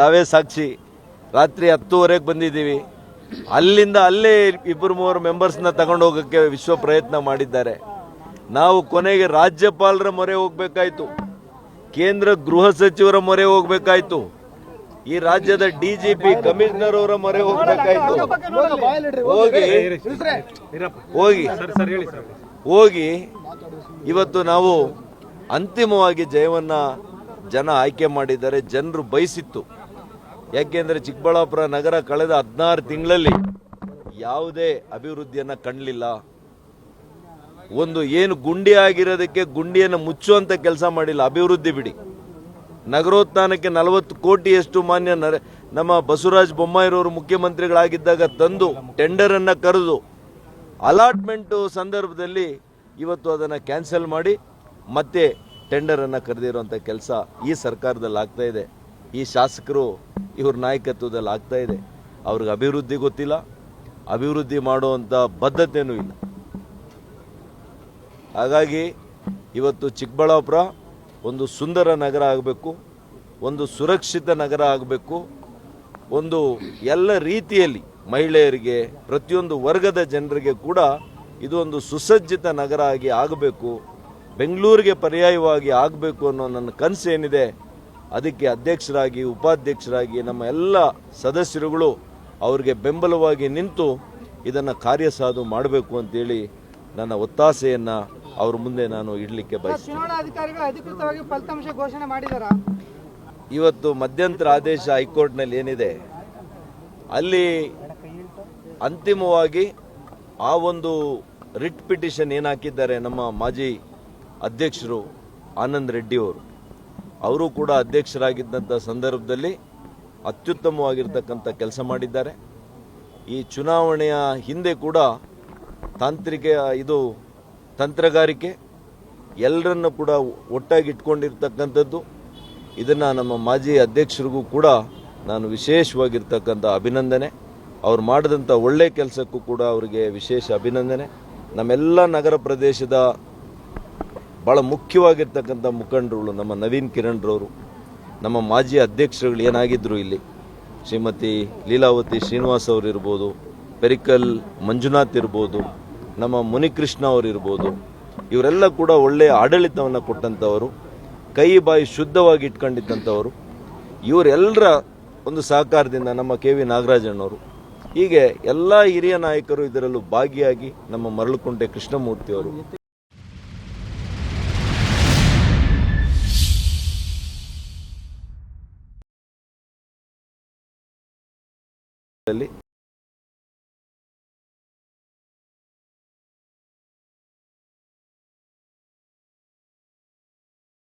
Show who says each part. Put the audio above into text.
Speaker 1: ನಾವೇ ಸಾಕ್ಷಿ. ರಾತ್ರಿ ಹತ್ತುವರೆಗೆ ಬಂದಿದ್ದೀವಿ. ಅಲ್ಲಿಂದ ಅಲ್ಲೇ ಇಬ್ಬರು ಮೂವರು ಮೆಂಬರ್ಸ್ನ ತಗೊಂಡು ಹೋಗೋಕ್ಕೆ ವಿಶ್ವ ಪ್ರಯತ್ನ ಮಾಡಿದ್ದಾರೆ. ನಾವು ಕೊನೆಗೆ ರಾಜ್ಯಪಾಲರ ಮೊರೆ ಹೋಗ್ಬೇಕಾಯ್ತು. ಕೇಂದ್ರ ಗೃಹ ಸಚಿವರ ಮೊರೆ ಹೋಗಬೇಕಾಯ್ತು. ಈ ರಾಜ್ಯದ ಡಿ ಜಿ ಪಿ ಕಮಿಷನರ್ ಅವರ ಮೊರೆ ಹೋಗಬೇಕಾಯ್ತು. ಹೋಗಿ ಹೋಗಿ ಹೋಗಿ, ಇವತ್ತು ನಾವು ಅಂತಿಮವಾಗಿ ಜಯವನ್ನ ಜನ ಆಯ್ಕೆ ಮಾಡಿದ್ದಾರೆ. ಜನರು ಬಯಸಿತ್ತು. ಯಾಕೆಂದ್ರೆ ಚಿಕ್ಕಬಳ್ಳಾಪುರ ನಗರ ಕಳೆದ ಹದಿನಾರು ತಿಂಗಳಲ್ಲಿ ಯಾವುದೇ ಅಭಿವೃದ್ಧಿಯನ್ನು ಕಾಣಲಿಲ್ಲ ಒಂದು ಏನು ಗುಂಡಿ ಆಗಿರೋದಕ್ಕೆ ಗುಂಡಿಯನ್ನು ಮುಚ್ಚುವಂತ ಕೆಲಸ ಮಾಡಿಲ್ಲ. ಅಭಿವೃದ್ಧಿ ಬಿಡಿ. ನಗರೋತ್ಥಾನಕ್ಕೆ ನಲವತ್ತು ಕೋಟಿಯಷ್ಟು ಮಾನ್ಯ ನಮ್ಮ ಬಸವರಾಜ ಬೊಮ್ಮಾಯಿರವರು ಮುಖ್ಯಮಂತ್ರಿಗಳಾಗಿದ್ದಾಗ ತಂದು ಟೆಂಡರ್ ಅನ್ನ ಕರೆದು ಅಲಾಟ್ಮೆಂಟು ಸಂದರ್ಭದಲ್ಲಿ ಇವತ್ತು ಅದನ್ನು ಕ್ಯಾನ್ಸಲ್ ಮಾಡಿ ಮತ್ತೆ ಟೆಂಡರ್ ಅನ್ನ ಕರೆದಿರುವಂಥ ಕೆಲಸ ಈ ಸರ್ಕಾರದಲ್ಲಿ ಆಗ್ತಾ ಇದೆ. ಈ ಶಾಸಕರು ಇವ್ರ ನಾಯಕತ್ವದಲ್ಲಿ ಆಗ್ತಾ ಇದೆ. ಅವ್ರಿಗೆ ಅಭಿವೃದ್ಧಿ ಗೊತ್ತಿಲ್ಲ. ಅಭಿವೃದ್ಧಿ ಮಾಡುವಂಥ ಬದ್ಧತೆಯೂ ಇಲ್ಲ. ಹಾಗಾಗಿ ಇವತ್ತು ಚಿಕ್ಕಬಳ್ಳಾಪುರ ಒಂದು ಸುಂದರ ನಗರ ಆಗಬೇಕು, ಒಂದು ಸುರಕ್ಷಿತ ನಗರ ಆಗಬೇಕು, ಒಂದು ಎಲ್ಲ ರೀತಿಯಲ್ಲಿ ಮಹಿಳೆಯರಿಗೆ, ಪ್ರತಿಯೊಂದು ವರ್ಗದ ಜನರಿಗೆ ಕೂಡ ಇದು ಒಂದು ಸುಸಜ್ಜಿತ ನಗರ ಆಗಿ ಆಗಬೇಕು, ಬೆಂಗಳೂರಿಗೆ ಪರ್ಯಾಯವಾಗಿ ಆಗಬೇಕು ಅನ್ನೋ ನನ್ನ ಕನಸು ಏನಿದೆ ಅದಕ್ಕೆ ಅಧ್ಯಕ್ಷರಾಗಿ ಉಪಾಧ್ಯಕ್ಷರಾಗಿ ನಮ್ಮ ಎಲ್ಲ ಸದಸ್ಯರುಗಳು ಅವರಿಗೆ ಬೆಂಬಲವಾಗಿ ನಿಂತು ಇದನ್ನು ಕಾರ್ಯಸಾಧು ಮಾಡಬೇಕು ಅಂತೇಳಿ ನನ್ನ ಒತ್ತಾಸೆಯನ್ನು ಅವ್ರ ಮುಂದೆ ನಾನು ಇಡಲಿಕ್ಕೆ ಬಯಸ್ತೀನಿ. ಇವತ್ತು ಮಧ್ಯಂತರ ಆದೇಶ ಹೈಕೋರ್ಟ್ನಲ್ಲಿ ಏನಿದೆ? ಅಲ್ಲಿ ಅಂತಿಮವಾಗಿ ಆ ಒಂದು ರಿಟ್ ಪಿಟಿಷನ್ ಏನು ಹಾಕಿದ್ದಾರೆ ನಮ್ಮ ಮಾಜಿ ಅಧ್ಯಕ್ಷರು ಆನಂದ್ ರೆಡ್ಡಿ ಅವರು ಕೂಡ ಅಧ್ಯಕ್ಷರಾಗಿದ್ದಂಥ ಸಂದರ್ಭದಲ್ಲಿ ಅತ್ಯುತ್ತಮವಾಗಿರ್ತಕ್ಕಂಥ ಕೆಲಸ ಮಾಡಿದ್ದಾರೆ. ಈ ಚುನಾವಣೆಯ ಹಿಂದೆ ಕೂಡ ತಾಂತ್ರಿಕ ಇದು ತಂತ್ರಗಾರಿಕೆ ಎಲ್ಲರನ್ನು ಕೂಡ ಒಟ್ಟಾಗಿ ಇಟ್ಕೊಂಡಿರ್ತಕ್ಕಂಥದ್ದು. ಇದನ್ನು ನಮ್ಮ ಮಾಜಿ ಅಧ್ಯಕ್ಷರಿಗೂ ಕೂಡ ನಾನು ವಿಶೇಷವಾಗಿರ್ತಕ್ಕಂಥ ಅಭಿನಂದನೆ. ಅವ್ರು ಮಾಡಿದಂಥ ಒಳ್ಳೆ ಕೆಲಸಕ್ಕೂ ಕೂಡ ಅವರಿಗೆ ವಿಶೇಷ ಅಭಿನಂದನೆ. ನಮ್ಮೆಲ್ಲ ನಗರ ಪ್ರದೇಶದ ಭಾಳ ಮುಖ್ಯವಾಗಿರ್ತಕ್ಕಂಥ ಮುಖಂಡರುಗಳು, ನಮ್ಮ ನವೀನ್ ಕಿರಣ್ರವರು, ನಮ್ಮ ಮಾಜಿ ಅಧ್ಯಕ್ಷರುಗಳು ಏನಾಗಿದ್ದರು ಇಲ್ಲಿ? ಶ್ರೀಮತಿ ಲೀಲಾವತಿ ಶ್ರೀನಿವಾಸ್ ಅವರು ಇರ್ಬೋದು ಪೆರಿಕಲ್ ಮಂಜುನಾಥ್ ಇರ್ಬೋದು, ನಮ್ಮ ಮುನಿಕೃಷ್ಣ ಅವರು ಇರ್ಬೋದು ಇವರೆಲ್ಲ ಕೂಡ ಒಳ್ಳೆಯ ಆಡಳಿತವನ್ನು ಕೊಟ್ಟಂಥವರು, ಕೈ ಬಾಯಿ ಶುದ್ಧವಾಗಿ ಇಟ್ಕೊಂಡಿದ್ದಂಥವರು. ಇವರೆಲ್ಲರ ಒಂದು ಸಹಕಾರದಿಂದ ನಮ್ಮ ಕೆ ವಿ ನಾಗರಾಜಣ್ಣವರು. ಹೀಗೆ ಎಲ್ಲ ಹಿರಿಯ ನಾಯಕರು ಇದರಲ್ಲೂ ಭಾಗಿಯಾಗಿ ನಮ್ಮ ಮರಳುಕುಂಟೆ ಕೃಷ್ಣಮೂರ್ತಿ ಅವರು